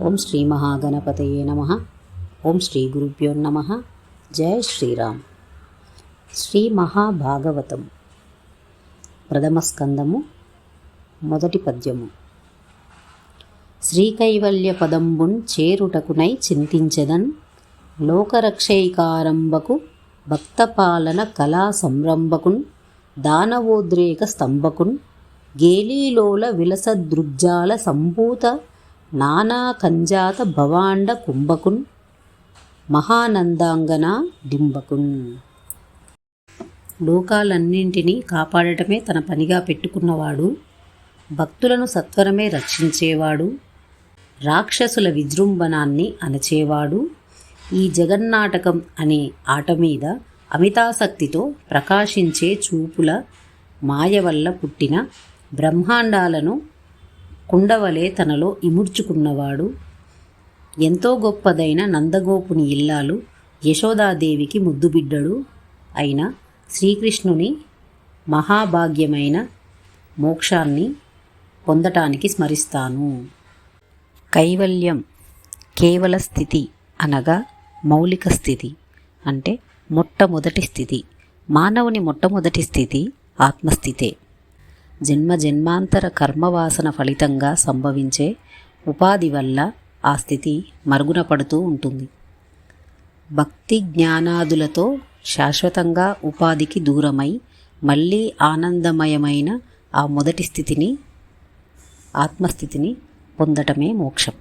ఓం శ్రీ మహాగణపతయే నమ. ఓం శ్రీ గురుభ్యో నమ. జయ శ్రీరామ్. శ్రీ మహాభాగవతం. ప్రథమ స్కందము మొదటి పద్యము. శ్రీకైవల్య పదంబున్ చేరుటకునై చింతించదన్ లోకరక్షైకారంబకు భక్తపాలన కళా సంరంభకున్ దానవోద్రేక స్తంభకున్ గేలీలోల విలసదృగ్జాల సంభూత నానా కంజాత భవాండ కుంభకున్ మహానందాంగన డింబకున్. లోకాలన్నింటినీ కాపాడటమే తన పనిగా పెట్టుకున్నవాడు భక్తులను సత్వరమే రక్షించేవాడు రాక్షసుల విజృంభణాన్ని అణచేవాడు ఈ జగన్నాటకం అనే ఆట మీద అమితాసక్తితో ప్రకాశించే చూపుల మాయ వల్ల పుట్టిన బ్రహ్మాండాలను కుండవలే తనలో ఇముడ్చుకున్నవాడు. ఎంతో గొప్పదైన నందగోపుని ఇల్లాలు యశోదాదేవికి ముద్దుబిడ్డడు అయిన శ్రీకృష్ణుని మహాభాగ్యమైన మోక్షాన్ని పొందటానికి స్మరిస్తాను. కైవల్యం కేవల స్థితి అనగా మౌలిక స్థితి అంటే మొట్టమొదటి స్థితి. మానవుని మొట్టమొదటి స్థితి ఆత్మస్థితే. జన్మ జన్మాంతర కర్మవాసన ఫలితంగా సంభవించే ఉపాధి వల్ల ఆ స్థితి మరుగున పడుతూ ఉంటుంది. భక్తి జ్ఞానాదులతో శాశ్వతంగా ఉపాధికి దూరమై మళ్ళీ ఆనందమయమైన ఆ మొదటి స్థితిని ఆత్మస్థితిని పొందటమే మోక్షం.